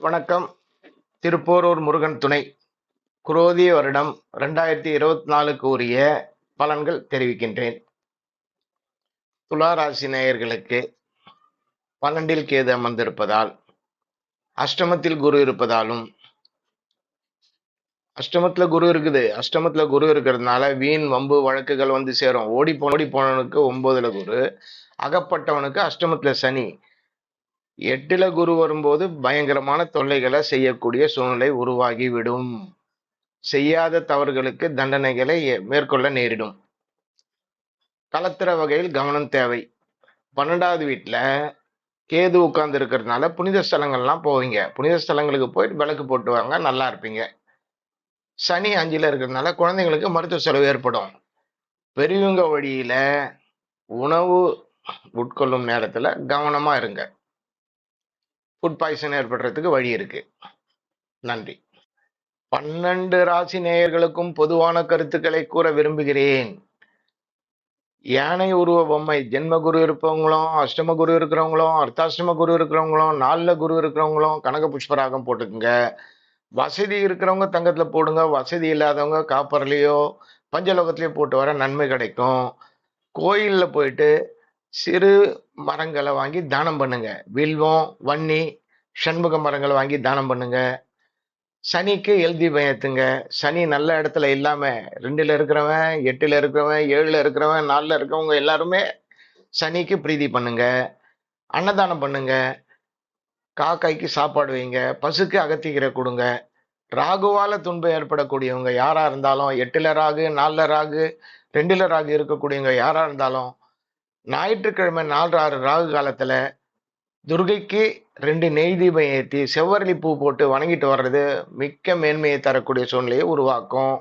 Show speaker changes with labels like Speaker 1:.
Speaker 1: வணக்கம். திருப்போரூர் முருகன் துணை. குரோதி வருடம் ரெண்டாயிரத்தி இருபத்தி நாலுக்கு உரிய பலன்கள் தெரிவிக்கின்றேன். துளாராசி நேயர்களுக்கு பன்னெண்டில் கேது அமர்ந்திருப்பதால் அஷ்டமத்தில் குரு இருப்பதாலும் அஷ்டமத்தில் குரு இருக்குது. அஷ்டமத்தில் குரு இருக்கிறதுனால வீண் வம்பு வழக்குகள் வந்து சேரும். ஓடி போ ஓடி போனவனுக்கு ஒன்பதுல குரு அகப்பட்டவனுக்கு அஷ்டமத்தில் சனி. எட்டுல குரு வரும்போது பயங்கரமான தொல்லைகளை செய்யக்கூடிய சூழ்நிலை உருவாகிவிடும். செய்யாத தவறுகளுக்கு தண்டனைகளை மேற்கொள்ள நேரிடும். கலத்திர வகையில் கவனம் தேவை. பன்னெண்டாவது வீட்டில் கேது உட்கார்ந்து இருக்கிறதுனால புனித ஸ்தலங்கள்லாம் போவீங்க. புனித ஸ்தலங்களுக்கு போயிட்டு விளக்கு போட்டு வாங்க நல்லா இருப்பீங்க. சனி அஞ்சில் இருக்கிறதுனால குழந்தைங்களுக்கு மருத்துவ செலவு ஏற்படும். பெரியவங்க வழியில் உணவு உட்கொள்ளும் நேரத்தில் கவனமாக இருங்க. ஃபுட் பாய்சன் ஏற்படுறதுக்கு வழி இருக்கு. நன்றி. பன்னெண்டு ராசி நேயர்களுக்கும் பொதுவான கருத்துக்களை கூற விரும்புகிறேன். யானை உருவ பொம்மை ஜென்ம குரு இருப்பவங்களும் அஷ்டம குரு இருக்கிறவங்களும் அர்த்தாஷ்டம குரு இருக்கிறவங்களும் நாலில் குரு இருக்கிறவங்களும் கனக புஷ்பராகம் போட்டுக்குங்க. வசதி இருக்கிறவங்க தங்கத்தில் போடுங்க. வசதி இல்லாதவங்க காப்பர்லேயோ பஞ்சலோகத்திலயோ போட்டு வர நன்மை கிடைக்கும். கோயிலில் போயிட்டு சிறு மரங்களை வாங்கி தானம் பண்ணுங்க. வில்வம் வன்னி சண்முக மரங்களை வாங்கி தானம் பண்ணுங்க. சனிக்கு எழுதி பயத்துங்க சனி நல்ல இடத்துல இல்லாம ரெண்டுல இருக்கிறவன் எட்டுல இருக்கிறவன் ஏழுல இருக்கிறவன் நாலுல இருக்கிறவங்க எல்லாருமே சனிக்கு பிரீதி பண்ணுங்க. அன்னதானம் பண்ணுங்க. காக்காய்க்கு சாப்பாடு வைங்க. பசுக்கு அகத்திக்கீரை கொடுங்க. ராகுவால துன்பம் ஏற்படக்கூடியவங்க யாரா இருந்தாலும் எட்டுல ராகு நாலுல ராகு ரெண்டுல ராகு இருக்கக்கூடியவங்க யாரா இருந்தாலும் ஞாயிற்றுக்கிழமை நாலு ஆறு ராகு காலத்தில் துர்கைக்கு ரெண்டு நெய் தீபம் ஏற்றி செவ்வரளி பூ போட்டு வணங்கிட்டு வர்றது மிக்க மேன்மையை தரக்கூடிய சூழ்நிலையை உருவாக்கும்.